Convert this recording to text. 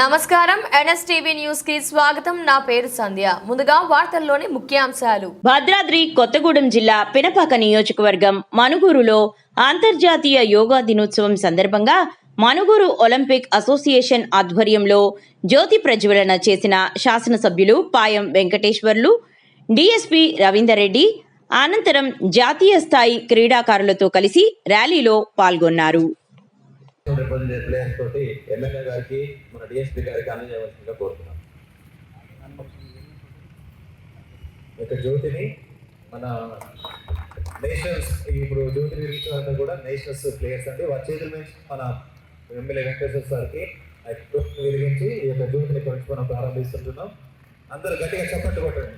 నమస్కారం. ఎన్ఎస్టీవీ న్యూస్కి స్వాగతం. నా పేరు సంధ్య. ముందుగా వార్తల్లోని ముఖ్యాంశాలు. భద్రాద్రి కొత్తగూడెం జిల్లా పినపాక నియోజకవర్గం మనుగూరులో అంతర్జాతీయ యోగా దినోత్సవం సందర్భంగా మనుగూరు ఒలింపిక్ అసోసియేషన్ ఆధ్వర్యంలో జ్యోతి ప్రజ్వలన చేసిన శాసనసభ్యులు పాయం వెంకటేశ్వర్లు డిఎస్పి రవీందర్ రెడ్డి అనంతరం జాతీయ స్థాయి క్రీడాకారులతో కలిసి ర్యాలీలో పాల్గొన్నారు. రిప్రజెంటేటివ్ ప్లేయర్స్ తోటి ఎమ్మెల్యే గారికి మన డిఎస్పీ గారికి అందజేయవలసిందిగా కోరుతున్నాం. ఈ యొక్క జ్యోతిని మన నేషనల్స్ ఇప్పుడు జ్యోతి నిర్మించాలంటే కూడా నేషనల్స్ ప్లేయర్స్ అండి. వారి చేతుల నుంచి మన ఎమ్మెల్యే వెంకటేశ్వర సార్కి వెలిగించి ఈ యొక్క జ్యోతిని కొంచెం మనం ప్రారంభిస్తుంటున్నాం. అందరూ గట్టిగా చప్పట్లు కొట్టండి.